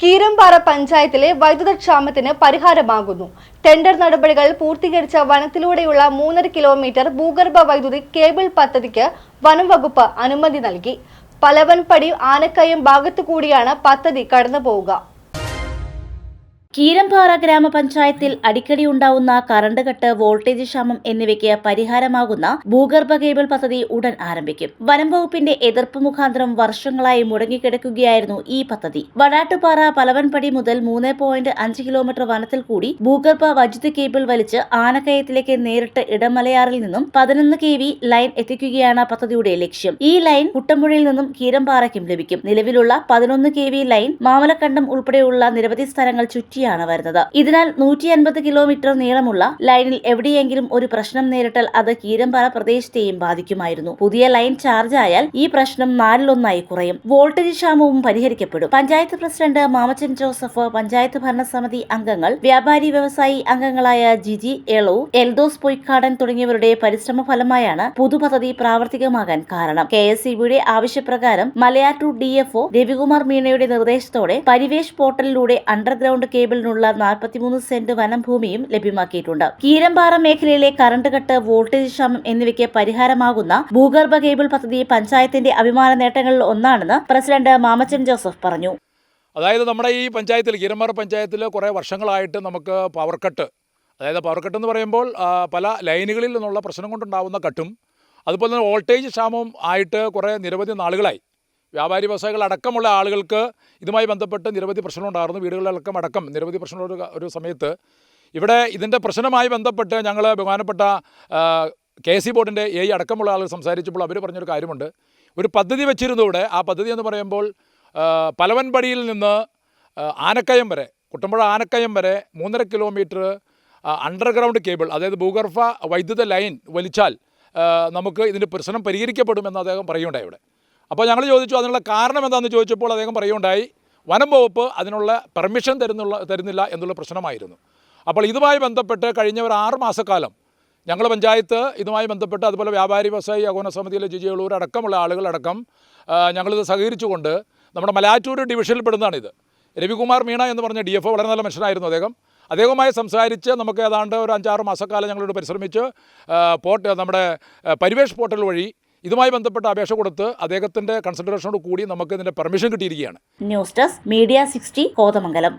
കീരമ്പാറ പഞ്ചായത്തിലെ വൈദ്യുതക്ഷാമത്തിന് പരിഹാരമാകുന്നു. ടെൻഡർ നടപടികൾ പൂർത്തീകരിച്ച വനത്തിലൂടെയുള്ള മൂന്നര കിലോമീറ്റർ ഭൂഗർഭ വൈദ്യുതി കേബിൾ പദ്ധതിക്ക് വനം വകുപ്പ് അനുമതി നൽകി. പലവൻപടി ആനക്കയം ഭാഗത്തു കൂടിയാണ് പദ്ധതി കടന്നു പോവുക കീരമ്പാറ ഗ്രാമപഞ്ചായത്തിൽ അടിക്കടി ഉണ്ടാവുന്ന കറണ്ട് കട്ട് വോൾട്ടേജ് ക്ഷാമം എന്നിവയ്ക്ക് പരിഹാരമാകുന്ന ഭൂഗർഭ കേബിൾ പദ്ധതി ഉടൻ ആരംഭിക്കും. വനം വകുപ്പിന്റെ എതിർപ്പ് മുഖാന്തരം വർഷങ്ങളായി മുടങ്ങിക്കിടക്കുകയായിരുന്നു ഈ പദ്ധതി. വടാട്ടുപാറ പലവൻപടി മുതൽ മൂന്ന് പോയിന്റ് അഞ്ച് കിലോമീറ്റർ വനത്തിൽ കൂടി ഭൂഗർഭ വൈദ്യുതി കേബിൾ വലിച്ച് ആനക്കയത്തിലേക്ക് നേരിട്ട് ഇടമലയാറിൽ നിന്നും പതിനൊന്ന് കെ വി ലൈൻ എത്തിക്കുകയാണ് പദ്ധതിയുടെ ലക്ഷ്യം. ഈ ലൈൻ കുട്ടമ്പുഴയിൽ നിന്നും കീരമ്പാറയ്ക്കും ലഭിക്കും. നിലവിലുള്ള പതിനൊന്ന് കെ വി ലൈൻ മാമലക്കണ്ടം ഉൾപ്പെടെയുള്ള നിരവധി സ്ഥലങ്ങൾ ചുറ്റിയാണ് വരുന്നത്. ഇതിനാൽ നൂറ്റി അൻപത് കിലോമീറ്റർ നീളമുള്ള ലൈനിൽ എവിടെയെങ്കിലും ഒരു പ്രശ്നം നേരിട്ടാൽ അത് കീരമ്പാറ പ്രദേശത്തെയും ബാധിക്കുമായിരുന്നു. പുതിയ ലൈൻ ചാർജ് ആയാൽ ഈ പ്രശ്നം നാലിലൊന്നായി കുറയും. വോൾട്ടേജ് ക്ഷാമവും പരിഹരിക്കപ്പെടും. പഞ്ചായത്ത് പ്രസിഡന്റ് മാമച്ചൻ ജോസഫ് പഞ്ചായത്ത് ഭരണസമിതി അംഗങ്ങൾ വ്യാപാരി വ്യവസായി അംഗങ്ങളായ ജിജി എളു എൽദോസ് പൊയ്ക്കാടൻ തുടങ്ങിയവരുടെ പരിശ്രമ ഫലമായാണ് പുതുപദ്ധതി പ്രാവർത്തികമാകാൻ കാരണം. കെ എസ് സിബിയുടെ ആവശ്യപ്രകാരം മലയാറ്റൂർ ഡി എഫ് രവികുമാർ മീണയുടെ നിർദ്ദേശത്തോടെ പരിവേഷ് പോർട്ടലിലൂടെ അണ്ടർഗ്രൗണ്ട് കേബിളിനുള്ള നാൽപ്പത്തിമൂന്ന് സെന്റ് വനംഭൂമിയും ലഭ്യമാക്കിയിട്ടുണ്ട്. കീരമ്പാറ മേഖലയിലെ കറണ്ട് കട്ട് വോൾട്ടേജ് ക്ഷാമം എന്നിവയ്ക്ക് പരിഹാരമാകുന്ന ഭൂഗർഭ കേബിൾ പദ്ധതി പഞ്ചായത്തിന്റെ അഭിമാന നേട്ടങ്ങളിൽ ഒന്നാണെന്ന് പ്രസിഡന്റ് മാമച്ചൻ ജോസഫ് പറഞ്ഞു. അതായത് നമ്മുടെ ഈ പഞ്ചായത്തിൽ കീരമ്പാറ പഞ്ചായത്തിൽ കുറേ വർഷങ്ങളായിട്ട് നമുക്ക് പവർ കട്ട് അതായത് പവർ കട്ട് എന്ന് പറയുമ്പോൾ പല ലൈനുകളിൽ നിന്നുള്ള പ്രശ്നം കൊണ്ടുണ്ടാവുന്ന കട്ടും അതുപോലെ തന്നെ വോൾട്ടേജ് ക്ഷാമവും ആയിട്ട് കുറേ നിരവധി നാളുകളായി. വ്യാപാരി വ്യവസായികൾ അടക്കമുള്ള ആളുകൾക്ക് ഇതുമായി ബന്ധപ്പെട്ട് നിരവധി പ്രശ്നങ്ങളുണ്ടായിരുന്നു. വീടുകളിലടക്കം അടക്കം നിരവധി പ്രശ്നമുള്ള ഒരു- ഒരു സമയത്ത്. ഇവിടെ ഇതിന്റെ പ്രശ്നമായി ബന്ധപ്പെട്ട് ഞങ്ങൾ ബഹുമാനപ്പെട്ട കെ സി ബോർഡിന്റെ എ അടക്കമുള്ള ആളുകൾ സംസാരിച്ചപ്പോൾ അവർ പറഞ്ഞൊരു കാര്യമുണ്ട്. ഒരു പദ്ധതി വെച്ചിരുന്നു ഇവിടെ. ആ പദ്ധതി എന്ന് പറയുമ്പോൾ പലവൻപടിയിൽ നിന്ന് ആനക്കയം വരെ കുട്ടമ്പുഴ ആനക്കയം വരെ മൂന്നര കിലോമീറ്റർ അണ്ടർഗ്രൗണ്ട് കേബിൾ അതായത് ഭൂഗർഭ വൈദ്യുത ലൈൻ വലിച്ചാൽ നമുക്ക് ഇതിന്റെ പ്രശ്നം പരിഹരിക്കപ്പെടുമെന്ന് അദ്ദേഹം പറയുകയുണ്ടായി ഇവിടെ. അപ്പോൾ ഞങ്ങൾ ചോദിച്ചു അതിനുള്ള കാരണം എന്താണെന്ന് ചോദിച്ചപ്പോൾ അദ്ദേഹം പറയുകയുണ്ടായി വനം വകുപ്പ് അതിനുള്ള പെർമിഷൻ തരുന്നുള്ള തരുന്നില്ല എന്നുള്ള പ്രശ്നമായിരുന്നു. അപ്പോൾ ഇതുമായി ബന്ധപ്പെട്ട് കഴിഞ്ഞ ഒരു ആറ് മാസക്കാലം ഞങ്ങൾ പഞ്ചായത്ത് ഇതുമായി ബന്ധപ്പെട്ട് അതുപോലെ വ്യാപാരി വ്യവസായി അകോന സമിതിയിലെ ജിജികളൂർ അടക്കമുള്ള ആളുകളടക്കം ഞങ്ങളിത് സഹകരിച്ചുകൊണ്ട് നമ്മുടെ മലാറ്റൂർ ഡിവിഷനിൽപ്പെടുന്നതാണിത് രവികുമാർ മീണ എന്ന് പറഞ്ഞ ഡി എഫ് വളരെ നല്ല മനുഷ്യനായിരുന്നു അദ്ദേഹം. അദ്ദേഹവുമായി സംസാരിച്ച് നമുക്ക് ഏതാണ്ട് ഒരു അഞ്ചാറ് മാസക്കാലം ഞങ്ങളോട് പരിശ്രമിച്ച് പോർട്ട് നമ്മുടെ പരിവേഷ് പോർട്ടൽ വഴി ഇതുമായി ബന്ധപ്പെട്ട അപേക്ഷ കൊടുത്ത് അദ്ദേഹത്തിന്റെ കൺസിഡറേഷനോട് കൂടി നമുക്ക് ഇതിന്റെ പെർമിഷൻ കിട്ടിയിരിക്കുകയാണ്. News desk media sixty Kothamangalam